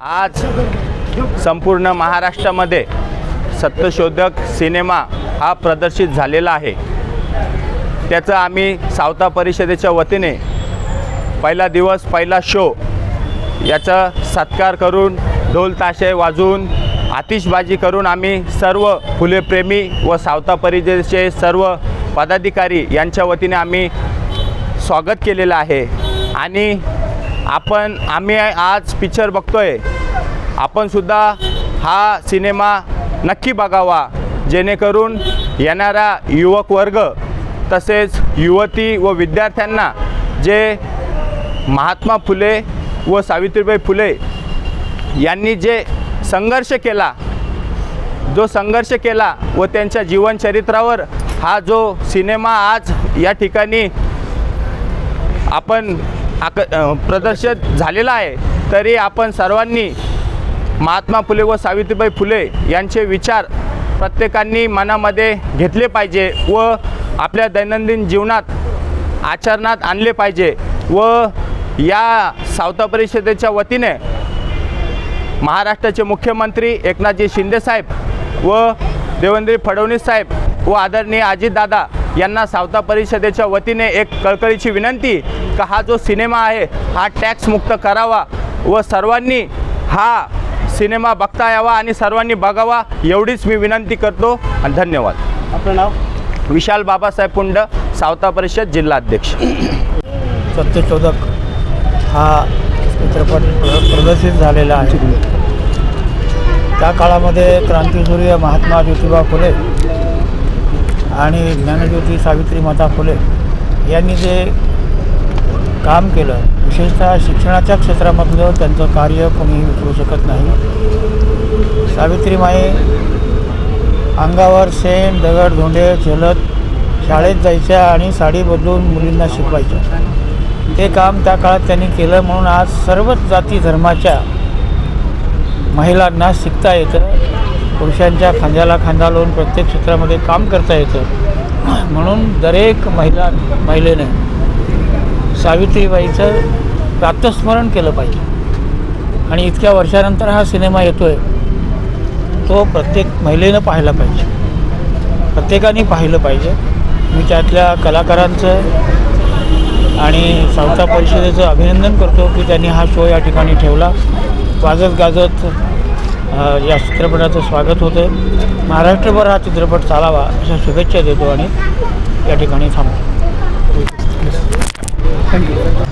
आज संपूर्ण महाराष्ट्रामध्ये सत्यशोधक सिनेमा हा प्रदर्शित झालेला आहे. त्याचं आम्ही सावता परिषदेच्या वतीने पहिला दिवस पहिला शो याचा सत्कार करून ढोल ताशे वाजवून आतिषबाजी करून आम्ही सर्व फुलेप्रेमी व सावता परिषदेचे सर्व पदाधिकारी यांच्या वतीने आम्ही स्वागत केलेलं आहे. आणि आपण आम्ही आज पिक्चर बघतोय. आपणसुद्धा हा सिनेमा नक्की बघावा जेणेकरून येणारा युवक वर्ग तसेच युवती व विद्यार्थ्यांना जे महात्मा फुले व सावित्रीबाई फुले यांनी जे संघर्ष केला जो संघर्ष केला व त्यांच्या जीवनचरित्रावर हा जो सिनेमा आज या ठिकाणी आपण आक प्रदर्शित झालेला आहे. तरी आपण सर्वांनी महात्मा फुले व सावित्रीबाई फुले यांचे विचार प्रत्येकांनी मनामध्ये घेतले पाहिजे व आपल्या दैनंदिन जीवनात आचरणात आणले पाहिजे व या सावता परिषदेच्या वतीने महाराष्ट्राचे मुख्यमंत्री एकनाथजी शिंदेसाहेब व देवेंद्र फडणवीस साहेब व आदरणीय अजितदादा यांना सावता परिषदेच्या वतीने एक कळकळीची विनंती का हा जो सिनेमा आहे हा टॅक्समुक्त करावा व सर्वांनी हा सिनेमा बघता यावा आणि सर्वांनी बघावा एवढीच मी विनंती करतो आणि धन्यवाद. आपलं नाव? विशाल बाबासाहेब पुंड सावता परिषद जिल्हाध्यक्ष सत्यशोधक हा चित्रपट प्र- प्रदर्शित झालेला आहे. त्या काळामध्ये क्रांतीसूर्य महात्मा ज्योतिबा फुले आणि ज्ञानज्योती सावित्री माता फुले यांनी जे काम केलं विशेषतः शिक्षणाच्या क्षेत्रामधलं त्यांचं कार्य कोणीही विसरू शकत नाही. सावित्रीमाई अंगावर शेण दगड धोंडे झेलत शाळेत जायच्या आणि साडी बदलून मुलींना शिकवायच्या. ते काम त्या काळात त्यांनी केलं म्हणून आज सर्वच जाती धर्माच्या महिलांना शिकता येतं. पुरुषांच्या खांद्याला खांदा लावून प्रत्येक क्षेत्रामध्ये काम करता येतं. म्हणून दरेक महिला महिलेने सावित्रीबाईचं प्रातस्मरण केलं पाहिजे. आणि इतक्या वर्षानंतर हा सिनेमा येतो आहे तो प्रत्येक महिलेनं पाहायला पाहिजे. प्रत्येकाने पाहिलं पाहिजे. मी त्यातल्या कलाकारांचं आणि सावता परिषदेचं अभिनंदन करतो की त्यांनी हा शो या ठिकाणी ठेवला. वाजत गाजत या चित्रपटाचं स्वागत होतं महाराष्ट्रभर हा चित्रपट चालावा अशा शुभेच्छा देतो आणि या ठिकाणी थांबतो थँक्यू